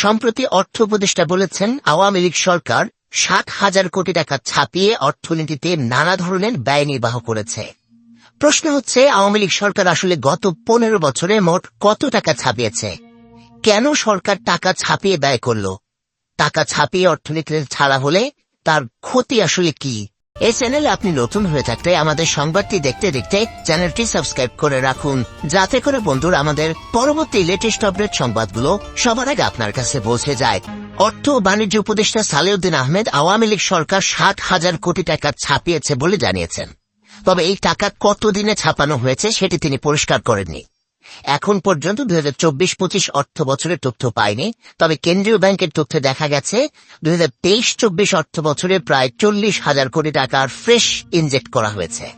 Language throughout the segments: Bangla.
সম্প্রতি অর্থ উপদেষ্টা বলেছেন, আওয়ামী লীগ সরকার ষাট হাজার কোটি টাকা ছাপিয়ে অর্থনীতিতে নানা ধরনের ব্যয় নির্বাহ করেছে। প্রশ্ন হচ্ছে, আওয়ামী লীগ সরকার আসলে গত পনেরো বছরে মোট কত টাকা ছাপিয়েছে? কেন সরকার টাকা ছাপিয়ে ব্যয় করল? টাকা ছাপিয়ে অর্থনীতিতে ছাড়া হলে তার ক্ষতি আসলে কি? এই চ্যানেলে আপনি নতুন হয়ে থাকলে আমাদের সংবাদটি দেখতে দেখতে চ্যানেলটি সাবস্ক্রাইব করে রাখুন। যাতে করে বন্ধুরা আমাদের পরবর্তী লেটেস্ট আপডেট সংবাদগুলো সবার আগে আপনার কাছে পৌঁছে যায়। অর্থ ও বাণিজ্য উপদেষ্টা সালেউদ্দিন আহমেদ আওয়ামী লীগ সরকার ষাট হাজার কোটি টাকা ছাপিয়েছে বলে জানিয়েছেন। তবে এই টাকা কতদিনে ছাপানো হয়েছে সেটি তিনি পরিষ্কার করেননি। এখন পর্যন্ত দুই হাজার চব্বিশ পঁচিশ অর্থ বছরের তথ্য পায়নি তবে কেন্দ্রীয় ব্যাংকের তথ্যে দেখা গেছে দুই হাজার তেইশ চব্বিশ অর্থ বছরে প্রায় চল্লিশ হাজার কোটি টাকার ফ্রেশ ইনজেক্ট করা হয়েছে।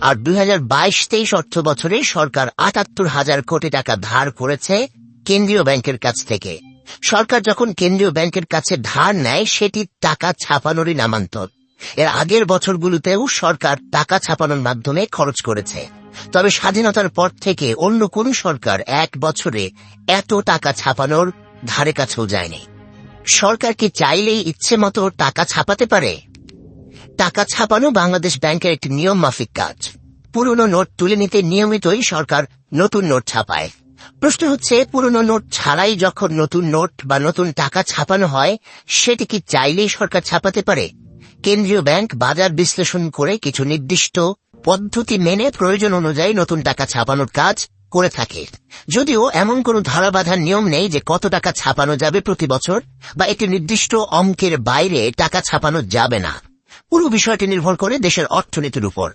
আর দুই হাজার বাইশ তেইশ অর্থ বছরে সরকার আটাত্তর হাজার কোটি টাকা ধার করেছে কেন্দ্রীয় ব্যাংকের কাছ থেকে। সরকার যখন কেন্দ্রীয় ব্যাংকের কাছে ধার নেয়, সেটি টাকা ছাপানোরই নামান্তর। এর আগের বছরগুলোতেও সরকার টাকা ছাপানোর মাধ্যমে খরচ করেছে। তবে স্বাধীনতার পর থেকে অন্য কোন সরকার এক বছরে এত টাকা ছাপানোর ধারে কাছেও যায়নি। সরকার কি চাইলেই ইচ্ছে মতো টাকা ছাপাতে পারে? টাকা ছাপানো বাংলাদেশ ব্যাংকের একটি নিয়ম মাফিক কাজ। পুরনো নোট তুলে নিতে নিয়মিতই সরকার নতুন নোট ছাপায়। প্রশ্ন হচ্ছে, পুরনো নোট ছাড়াই যখন নতুন নোট বা নতুন টাকা ছাপানো হয়, সেটি কি চাইলেই সরকার ছাপাতে পারে? কেন্দ্রীয় ব্যাংক বাজার বিশ্লেষণ করে কিছু নির্দিষ্ট পদ্ধতি মেনে প্রয়োজন অনুযায়ী নতুন টাকা ছাপানোর কাজ করে থাকে। যদিও এমন কোনো ধারাবাধার নিয়ম নেই যে কত টাকা ছাপানো যাবে প্রতি বছর বা একটি নির্দিষ্ট অঙ্কের বাইরে টাকা ছাপানো যাবে না। পুরো বিষয়টি নির্ভর করে দেশের অর্থনীতির উপর।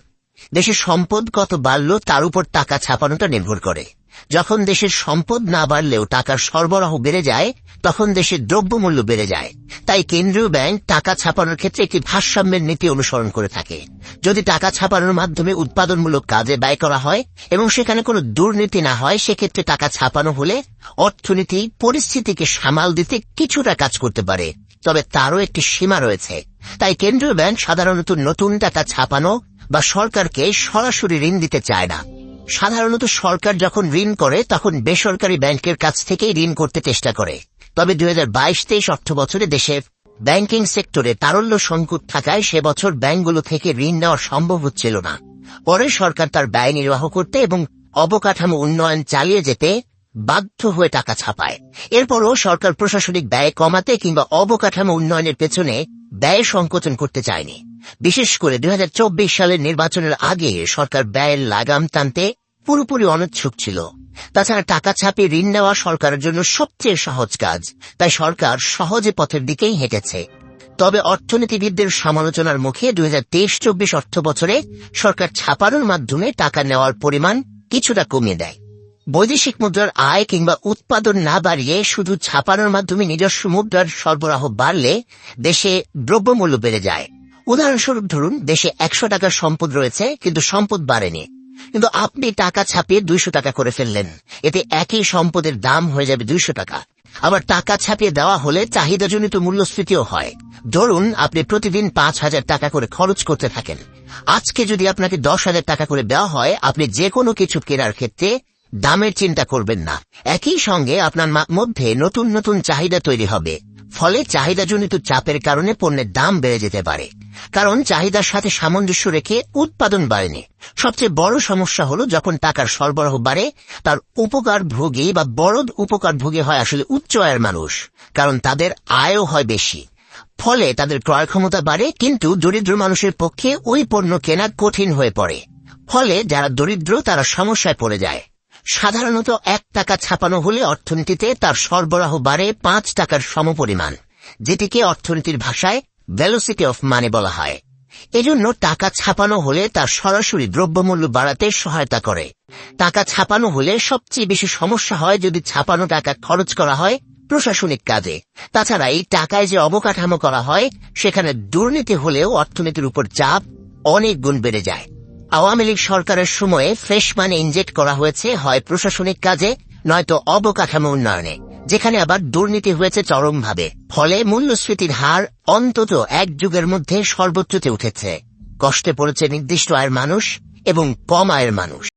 দেশের সম্পদ কত বাড়ল তার উপর টাকা ছাপানোটা নির্ভর করে। যখন দেশের সম্পদ না বাড়লেও টাকার সরবরাহ বেড়ে যায়, তখন দেশের দ্রব্যমূল্য বেড়ে যায়। তাই কেন্দ্রীয় ব্যাংক টাকা ছাপানোর ক্ষেত্রে একটি ভারসাম্যের নীতি অনুসরণ করে থাকে। যদি টাকা ছাপানোর মাধ্যমে উৎপাদনমূলক কাজে ব্যয় করা হয় এবং সেখানে কোনো দুর্নীতি না হয়, সেক্ষেত্রে টাকা ছাপানো হলে অর্থনীতি পরিস্থিতিকে সামাল দিতে কিছুটা কাজ করতে পারে। তবে তারও একটি সীমা রয়েছে। তাই কেন্দ্রীয় ব্যাংক সাধারণত নতুন টাকা ছাপানো বা সরকারকে সরাসরি ঋণ দিতে চায় না। সাধারণত সরকার যখন ঋণ করে, তখন বেসরকারি ব্যাংকের কাছ থেকেই ঋণ করতে চেষ্টা করে। তবে দুই হাজার বাইশ তেইশ অর্থ বছরে দেশে ব্যাংকিং সেক্টরে তারল্য সংকট থাকায় সে বছর ব্যাংকগুলো থেকে ঋণ নেওয়া সম্ভব হচ্ছিল না। পরে সরকার তার ব্যয় নির্বাহ করতে এবং অবকাঠামো উন্নয়ন চালিয়ে যেতে বাধ্য হয়ে টাকা ছাপায়। এরপরও সরকার প্রশাসনিক ব্যয় কমাতে কিংবা অবকাঠামো উন্নয়নের পেছনে ব্যয় সংকোচন করতে চায়নি। বিশেষ করে দুই হাজার চব্বিশ সালের নির্বাচনের আগে সরকার ব্যয়ের লাগাম টানতে পুরোপুরি অনুচ্ছুক ছিল। তাছাড়া টাকা ছাপিয়ে ঋণ নেওয়া সরকারের জন্য সবচেয়ে সহজ কাজ, তাই সরকার সহজে পথের দিকেই হেঁটেছে। তবে অর্থনীতিবিদদের সমালোচনার মুখে দুই হাজার তেইশ চব্বিশ অর্থ বছরে সরকার ছাপানোর মাধ্যমে টাকা নেওয়ার পরিমাণ কিছুটা কমিয়ে দেয়। বৈদেশিক মুদ্রার আয় কিংবা উৎপাদন না বাড়িয়ে শুধু ছাপানোর মাধ্যমে নিজস্ব মুদ্রার সরবরাহ বাড়লে দেশে দ্রব্যমূল্য বেড়ে যায়। উদাহরণস্বরূপ ধরুন, দেশে একশো টাকার সম্পদ রয়েছে, কিন্তু সম্পদ বাড়েনি। কিন্তু আপনি টাকা ছাপিয়ে দুইশো টাকা করে ফেললেন। এতে একই সম্পদের দাম হয়ে যাবে দুইশো টাকা। আবার টাকা ছাপিয়ে দেওয়া হলে চাহিদাজনিত মূল্যস্ফীতিও হয়। ধরুন, আপনি প্রতিদিন পাঁচ হাজার টাকা করে খরচ করতে থাকেন। আজকে যদি আপনাকে দশ হাজার টাকা করে দেওয়া হয়, আপনি যে কোনো কিছু কেনার ক্ষেত্রে দামের চিন্তা করবেন না। একই সঙ্গে আপনার মধ্যে নতুন নতুন চাহিদা তৈরি হবে। ফলে চাহিদাজনিত চাপের কারণে পণ্যের দাম বেড়ে যেতে পারে। কারণ চাহিদার সাথে সামঞ্জস্য রেখে উৎপাদন বাড়েনি। সবচেয়ে বড় সমস্যা হলো যখন টাকার সরবরাহ বাড়ে, তার উপকার ভোগী বা বড় উপকার ভোগী হয় আসলে উচ্চ আয়ের মানুষ, কারণ তাদের আয়ও হয় বেশি। ফলে তাদের ক্রয় ক্ষমতা বাড়ে, কিন্তু দরিদ্র মানুষের পক্ষে ওই পণ্য কেনা কঠিন হয়ে পড়ে। ফলে যারা দরিদ্র, তারা সমস্যায় পড়ে যায়। সাধারণত এক টাকা ছাপানো হলে অর্থনীতিতে তার সরবরাহ বাড়ে পাঁচ টাকার সমপরিমাণ, যেটিকে অর্থনীতির ভাষায় ভ্যালোসিটি অফ মানি বলা হয়। এজন্য টাকা ছাপানো হলে তার সরাসরি দ্রব্যমূল্য বাড়াতে সহায়তা করে। টাকা ছাপানো হলে সবচেয়ে বেশি সমস্যা হয় যদি ছাপানো টাকা খরচ করা হয় প্রশাসনিক কাজে। তাছাড়া এই টাকায় যে অবকাঠামো করা হয়, সেখানে দুর্নীতি হলেও অর্থনীতির উপর চাপ অনেক গুণ বেড়ে যায়। আওয়ামী লীগ সরকারের সময়ে ফ্রেশ মানি ইনজেক্ট করা হয়েছে, হয় প্রশাসনিক কাজে, নয়তো অবকাঠামো উন্নয়নে, যেখানে আবার দুর্নীতি হয়েছে চরমভাবে। ফলে মূল্যস্ফীতির হার অন্তত এক যুগের মধ্যে সর্বোচ্চতে উঠেছে। কষ্টে পড়েছে নির্দিষ্ট আয়ের মানুষ এবং কম আয়ের মানুষ।